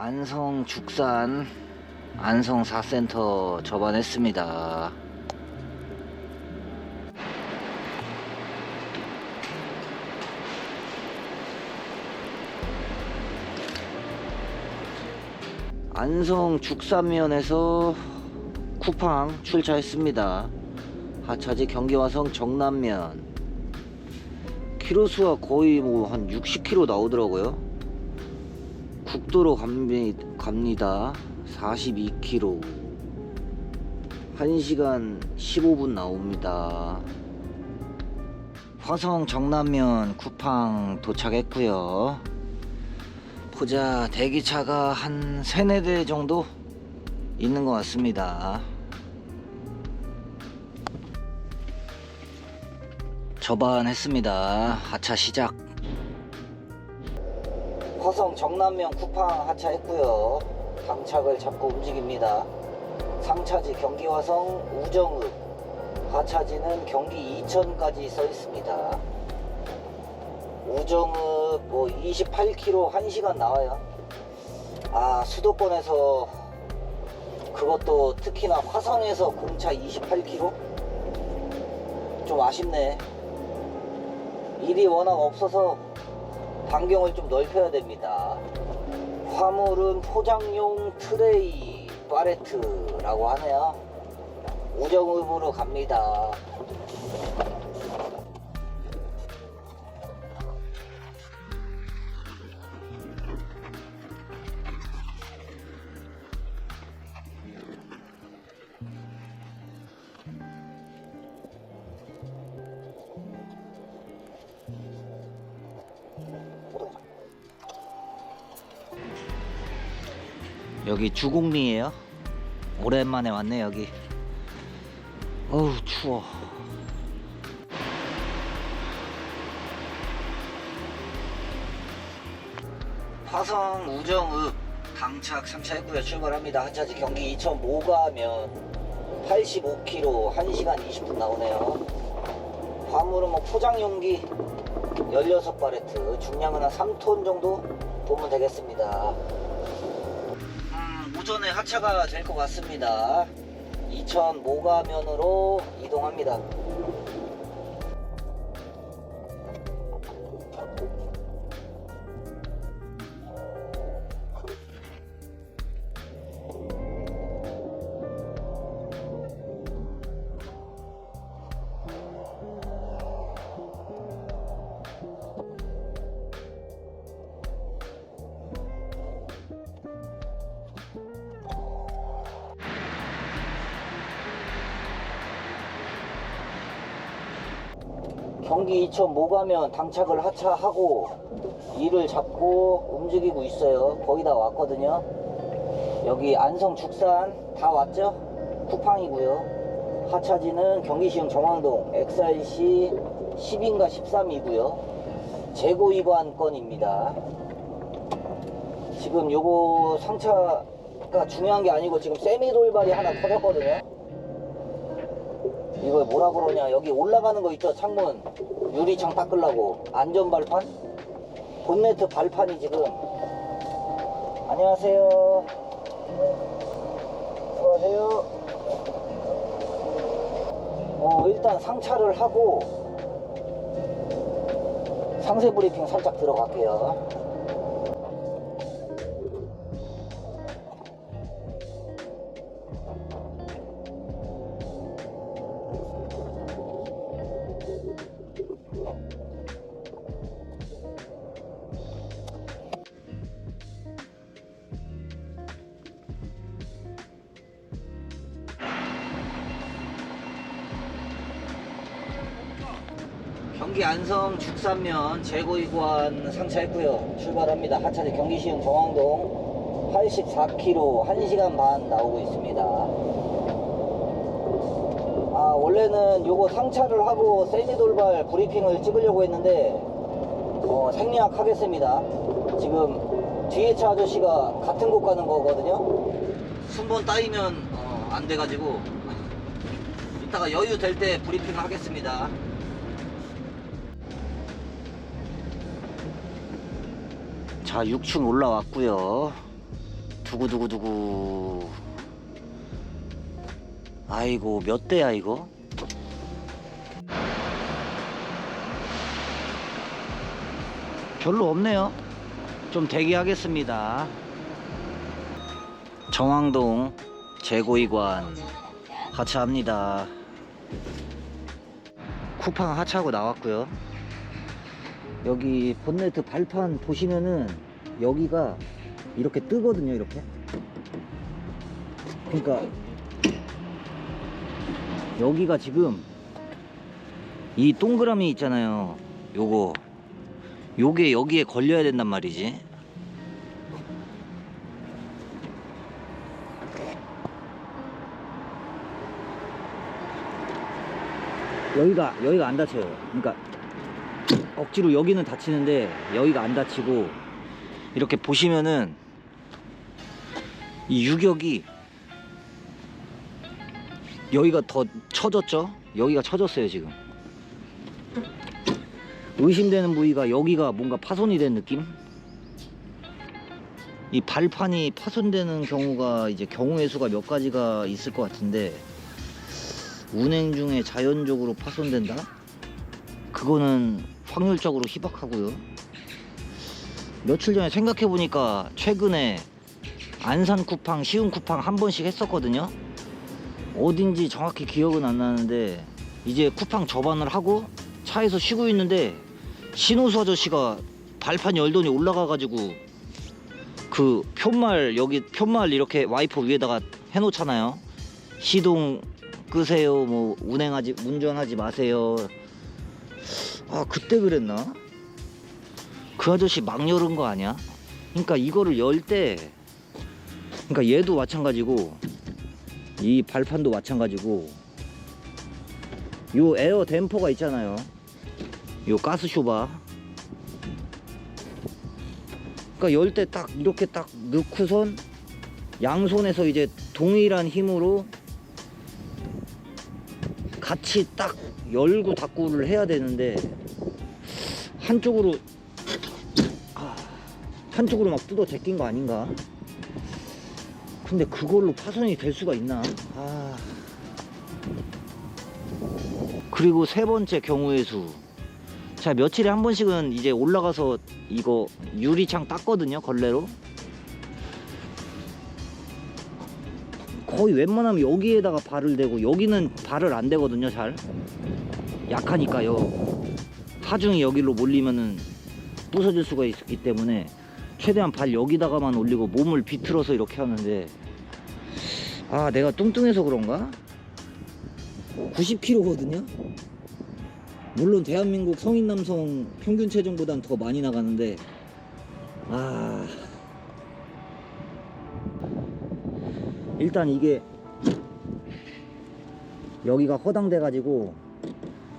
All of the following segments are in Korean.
안성 죽산 안성 4센터 접안했습니다. 안성 죽산면에서 쿠팡 출차했습니다. 하차지 경기화성 정남면 키로수가 거의 뭐 한 60km 나오더라고요. 국도로 갑니, 갑니다. 42km. 1시간 15분 나옵니다. 화성 정남면 쿠팡 도착했고요. 보자 대기차가 한 세네 대 정도 있는 것 같습니다. 접안했습니다. 하차 시작. 화성 정남면 쿠팡 하차했고요. 당착을 잡고 움직입니다. 상차지 경기 화성 우정읍 하차지는 경기 이천까지 써 있습니다. 우정읍 뭐 28km 1시간 나와요. 아 수도권에서 그것도 특히나 화성에서 공차 28km 좀 아쉽네. 일이 워낙 없어서 반경을 좀 넓혀야 됩니다. 화물은 포장용 트레이 파레트라고 하네요. 우정읍으로 갑니다. 여기 주공리에요. 오랜만에 왔네 여기. 어우 추워. 화성 우정읍 당착 상차했고요. 출발합니다. 하차지 경기 이천 모가면 85km 1시간 20분 나오네요. 화물은 뭐 포장용기 16바레트 중량은 한 3톤 정도 보면 되겠습니다. 음, 오전에 하차가 될 것 같습니다. 이천 모가면으로 이동합니다. 경기 이천 모가면 당착을 하차하고 일을 잡고 움직이고 있어요. 거의 다 왔거든요. 여기 안성 죽산 다 왔죠? 쿠팡이고요. 하차지는 경기시흥 정왕동 XRC 10인가 13이고요. 재고 위반 건입니다. 지금 요거 상차가 중요한 게 아니고 지금 세미 돌발이 하나 터졌거든요. 이걸 뭐라 그러냐 여기 올라가는 거 있죠 창문. 유리창 닦으려고. 안전 발판? 본네트 발판이 지금. 안녕하세요. 수고하세요. 어 일단 상차를 하고 상세 브리핑 살짝 들어갈게요 경기 안성 죽산면 재고이관 상차했고요. 출발합니다. 하차지 경기시흥 정왕동 84km 1시간 반 나오고 있습니다. 아 원래는 요거 상차를 하고 세미 돌발 브리핑을 찍으려고 했는데 어, 생략 하겠습니다. 지금 뒤에 차 아저씨가 같은 곳 가는 거거든요. 순번 따이면 어, 안 돼가지고 이따가 여유 될 때 브리핑을 하겠습니다. 자 6층 올라왔고요 두구두구두구. 아이고, 몇 대야, 이거? 별로 없네요. 좀 대기하겠습니다. 정왕동 재고이관 하차합니다. 쿠팡 하차하고 나왔고요. 여기 본네트 발판 보시면은 여기가 이렇게 뜨거든요, 이렇게. 그러니까 여기가 지금 이 동그라미 있잖아요. 요거 요게 여기에 걸려야 된단 말이지. 여기가 여기가 안 다쳐요. 그러니까 억지로 여기는 다치는데 여기가 안 다치고 이렇게 보시면은 이 유격이 여기가 더 처졌죠? 여기가 처졌어요 지금. 의심되는 부위가 여기가 뭔가 파손이 된 느낌? 이 발판이 파손되는 경우가 이제 경우의 수가 몇 가지가 있을 것 같은데 운행 중에 자연적으로 파손된다? 그거는 확률적으로 희박하고요. 며칠 전에 생각해 보니까 최근에 안산 쿠팡, 시흥 쿠팡 한 번씩 했었거든요. 어딘지 정확히 기억은 안 나는데 이제 쿠팡 접안을 하고 차에서 쉬고 있는데 신호수 아저씨가 발판 열더니 올라가가지고 그 편말 여기 편말 이렇게 와이퍼 위에다가 해놓잖아요. 시동 끄세요. 뭐 운행하지 운전하지 마세요. 아 그때 그랬나? 그 아저씨 막 열은 거 아니야? 그러니까 이거를 열 때 그러니까 얘도 마찬가지고 이 발판도 마찬가지고 요 에어 댐퍼가 있잖아요. 요 가스 쇼바. 그러니까 열 때 딱 이렇게 딱 넣고선 양손에서 이제 동일한 힘으로 같이 딱 열고 닫고를 해야 되는데 한쪽으로 아, 한쪽으로 막 뜯어 제낀 거 아닌가? 근데 그걸로 파손이 될 수가 있나? 아. 그리고 세 번째 경우의 수. 자, 며칠에 한 번씩은 이제 올라가서 이거 유리창 닦거든요, 걸레로. 거의 웬만하면 여기에다가 발을 대고 여기는 발을 안 대거든요, 잘. 약하니까요. 하중이 여기로 몰리면은 부서질 수가 있기 때문에 최대한 발 여기다가만 올리고 몸을 비틀어서 이렇게 하는데 아 내가 뚱뚱해서 그런가? 90kg거든요 물론 대한민국 성인 남성 평균 체중보단 더 많이 나가는데 아 일단 이게 여기가 허당돼 가지고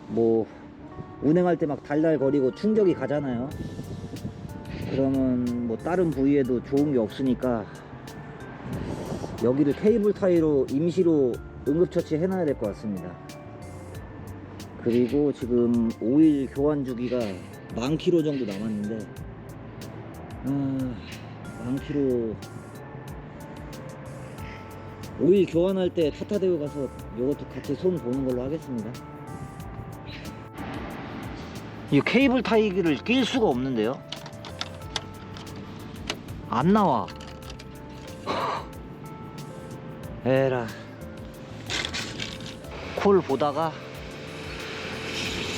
뭐 운행할 때 막 달달거리고 충격이 가잖아요. 그러면 뭐 다른 부위에도 좋은 게 없으니까 여기를 케이블 타이로 임시로 응급처치 해놔야 될 것 같습니다. 그리고 지금 오일 교환 주기가 만 킬로 정도 남았는데 아, 만 킬로. 오일 교환할 때 타타대우 가서 이것도 같이 손 보는 걸로 하겠습니다 이 케이블 타이기를 낄 수가 없는데요 안 나와. 에라. 콜 보다가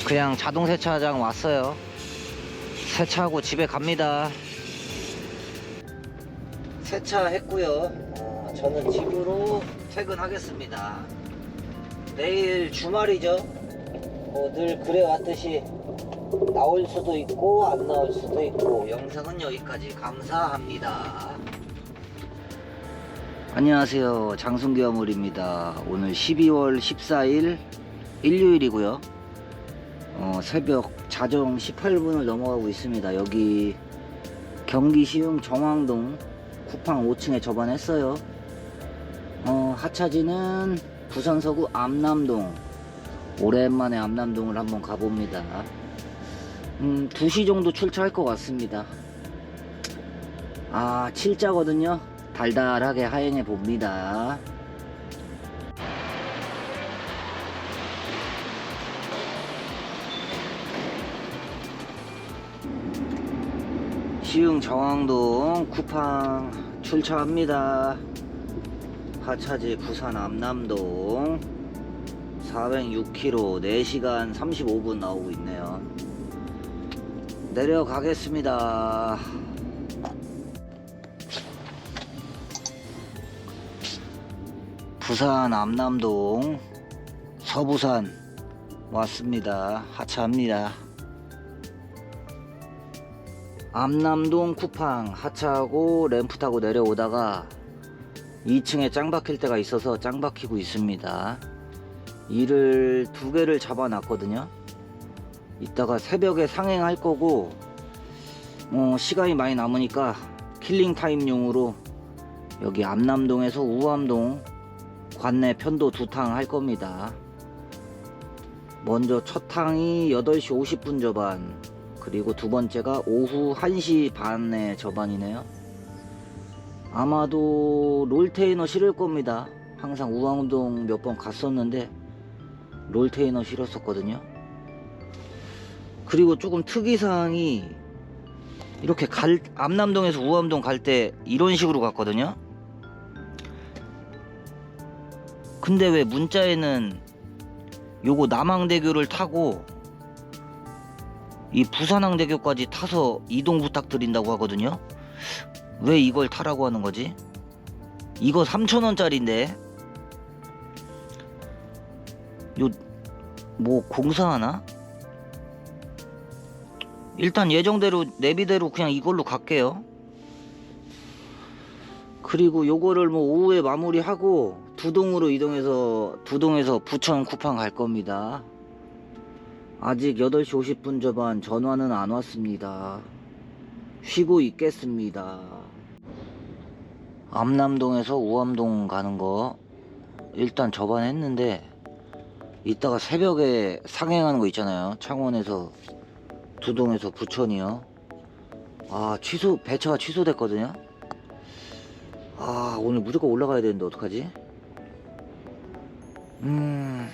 그냥 자동 세차장 왔어요. 세차하고 집에 갑니다. 세차했고요. 어, 저는 집으로 퇴근하겠습니다. 내일 주말이죠. 뭐 늘 그래왔듯이 나올 수도 있고 안 나올 수도 있고. 영상은 여기까지. 감사합니다. 안녕하세요. 장순기어물입니다. 오늘 12월 14일 일요일이고요. 어, 새벽 자정 18분을 넘어가고 있습니다. 여기 경기 시흥 정왕동 쿠팡 5층에 접안했어요. 어, 하차지는 부산 서구 암남동. 오랜만에 암남동을 한번 가봅니다 음, 2시 정도 출차할 것 같습니다. 아, 7자거든요. 달달하게 하행해 봅니다. 시흥 정왕동 쿠팡 출차합니다. 하차지 부산 암남동 406km 4시간 35분 나오고 있네요. 내려가겠습니다. 부산 암남동 서부산 왔습니다. 하차합니다. 암남동 쿠팡 하차하고 램프 타고 내려오다가 2층에 짱 박힐 때가 있어서 짱 박히고 있습니다. 이를 두 개를 잡아 놨거든요. 이따가 새벽에 상행할 거고, 어, 시간이 많이 남으니까 킬링 타임용으로 여기 암남동에서 우암동 관내 편도 두 탕 할 겁니다. 먼저 첫 탕이 8시 50분 저반, 그리고 두 번째가 오후 1시 반에 저반이네요. 아마도 롤테이너 실을 겁니다. 항상 우암동 몇 번 갔었는데 롤테이너 실었었거든요. 그리고 조금 특이사항이 이렇게 갈 암남동에서 우암동 갈 때 이런 식으로 갔거든요. 근데 왜 문자에는 요거 남항대교를 타고 이 부산항대교까지 타서 이동 부탁드린다고 하거든요. 왜 이걸 타라고 하는 거지? 이거 3,000원짜리인데 요 뭐 공사하나? 일단 예정대로 내비대로 그냥 이걸로 갈게요. 그리고 요거를 뭐 오후에 마무리하고 두동으로 이동해서 두동에서 부천 쿠팡 갈 겁니다. 아직 8시 50분 저반 전화는 안 왔습니다. 쉬고 있겠습니다. 암남동에서 우암동 가는 거 일단 저반했는데 이따가 새벽에 상행하는 거 있잖아요. 창원에서 두동에서 부천이요. 아 취소 배차가 취소됐거든요. 아 오늘 무조건 올라가야 되는데 어떡하지? 음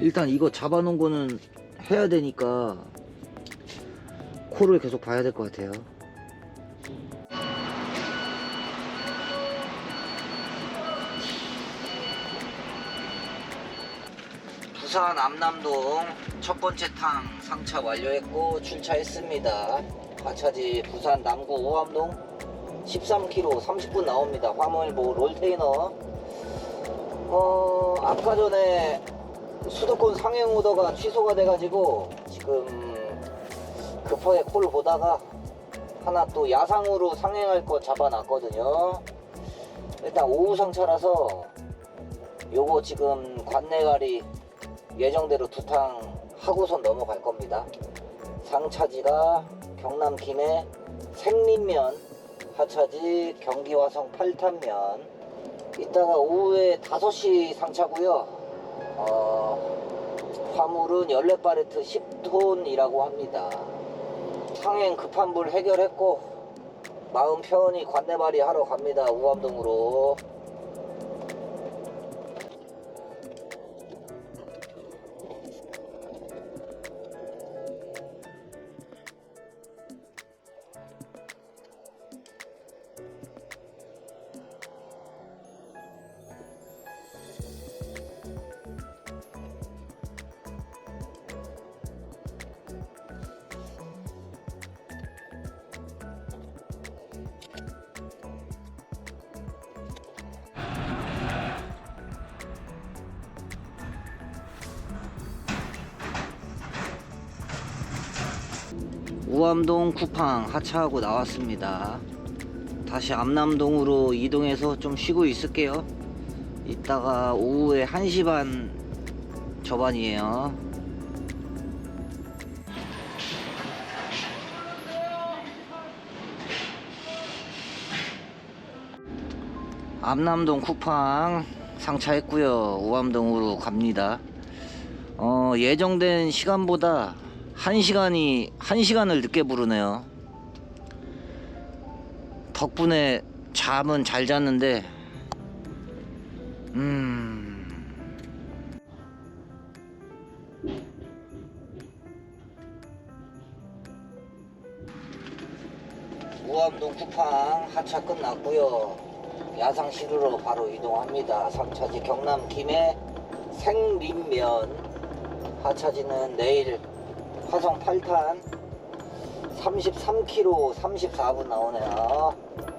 일단 이거 잡아놓은 거는 해야 되니까 코를 계속 봐야 될 것 같아요. 부산 암남동 첫 번째 탕 상차 완료했고 출차했습니다. 하차지 부산 남구 오암동 13km 30분 나옵니다. 화물보 롤테이너. 어 아까 전에 수도권 상행 오더가 취소가 돼가지고 지금 급하게 콜 보다가 하나 또 야상으로 상행할 거 잡아놨거든요. 일단 오후 상차라서 요거 지금 관내가리 예정대로 두 탕 하고선 넘어갈 겁니다. 상차지가 경남 김해 생린면, 하차지 경기 화성 8탄면. 이따가 오후에 5시 상차고요. 어, 화물은 14바레트 10톤이라고 합니다. 상행 급한 불 해결했고 마음 편히 관내발이 하러 갑니다. 우암동으로. 우암동 쿠팡 하차하고 나왔습니다. 다시 암남동으로 이동해서 좀 쉬고 있을게요. 이따가 오후에 1시 반 저반이에요. 암남동 쿠팡 상차했고요. 우암동으로 갑니다. 어, 예정된 시간보다 1시간이 1시간을 늦게 부르네요. 덕분에 잠은 잘 잤는데 음. 우암동 쿠팡 하차 끝났고요. 야상 시루로 바로 이동합니다. 상차지 경남 김해 생림면 하차지는 내일 화성 8탄. 33km 34분 나오네요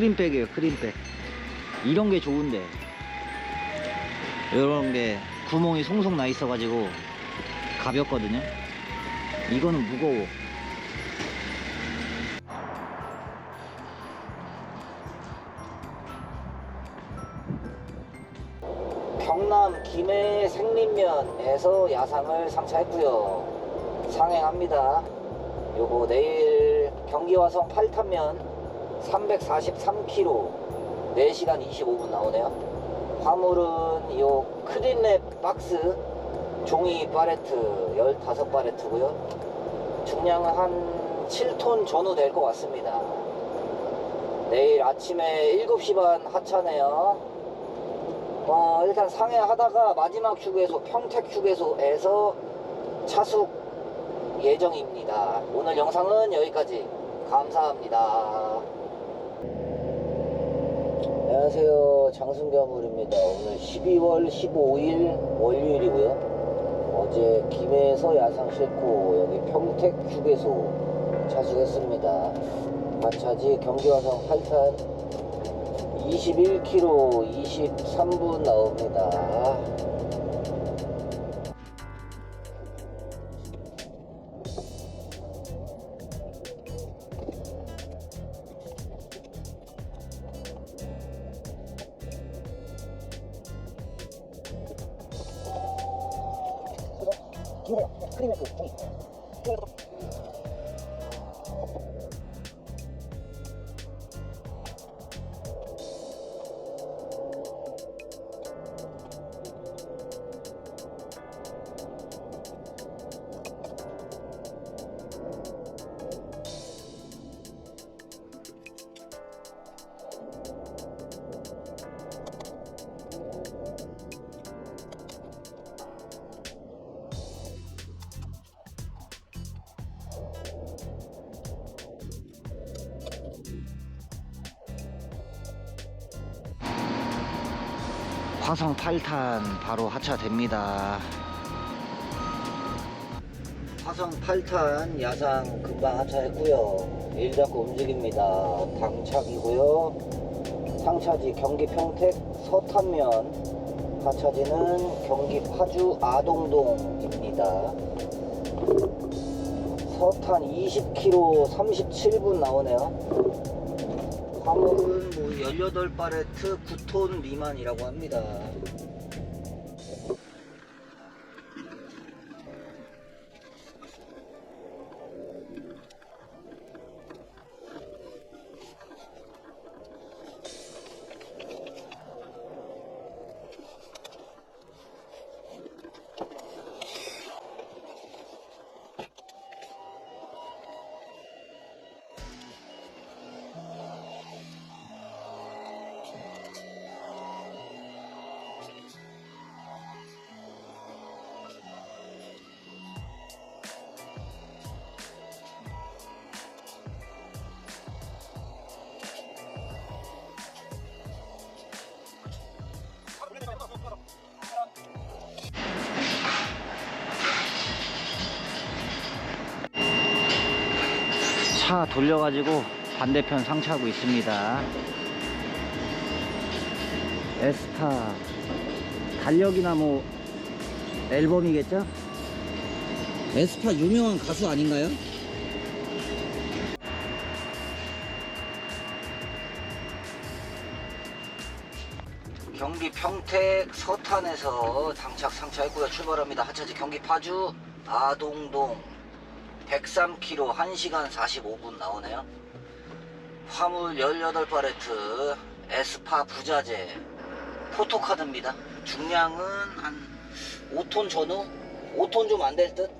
크림백이에요 크림백. 이런 게 좋은데. 이런 게 구멍이 송송 나 있어 가지고 가볍거든요. 이거는 무거워. 경남 김해 생림면에서 야상을 상차했고요. 상행합니다. 요거 내일 경기 화성 8탄면 343km 4시간 25분 나오네요. 화물은 요 크린랩 박스 종이 파레트 15파레트고요. 중량은 한 7톤 전후 될 것 같습니다. 내일 아침에 7시 반 하차네요. 어 일단 상해하다가 마지막 휴게소 평택 휴게소에서 차숙 예정입니다. 오늘 영상은 여기까지. 감사합니다 안녕하세요. 장승겸물입니다. 오늘 12월 15일 월요일이고요. 어제 김해에서 야상 싣고 여기 평택 휴게소 차수했습니다. 마차지 경기화성 8탄 21km 23분 나옵니다 화성 8탄 바로 하차됩니다. 화성 8탄 야상 금방 하차했고요. 일 잡고 움직입니다. 당착이고요. 상차지 경기 평택 서탄면 하차지는 경기 파주 아동동입니다. 서탄 20km 37분 나오네요. 화물은 뭐 18바레트 9톤 미만이라고 합니다. 차 돌려가지고 반대편 상차하고 있습니다. 에스타 달력이나 뭐 앨범이겠죠? 에스파 유명한 가수 아닌가요? 경기 평택 서탄에서 장착 상차했고요. 출발합니다. 하차지 경기 파주 아동동 103km 1시간 45분 나오네요. 화물 18팔레트 에스파 부자재 포토카드입니다. 중량은 한 5톤 전후? 5톤 좀 안 될 듯?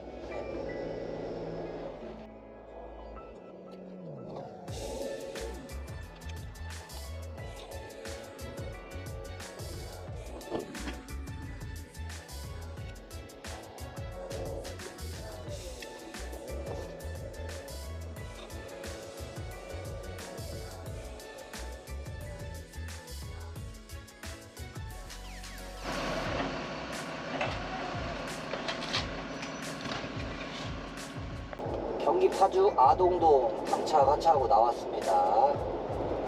파주 아동동 상차 가차하고 나왔습니다.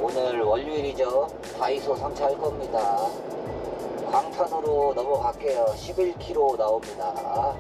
오늘 월요일이죠. 다이소 상차할 겁니다. 광탄으로 넘어갈게요. 11km 나옵니다.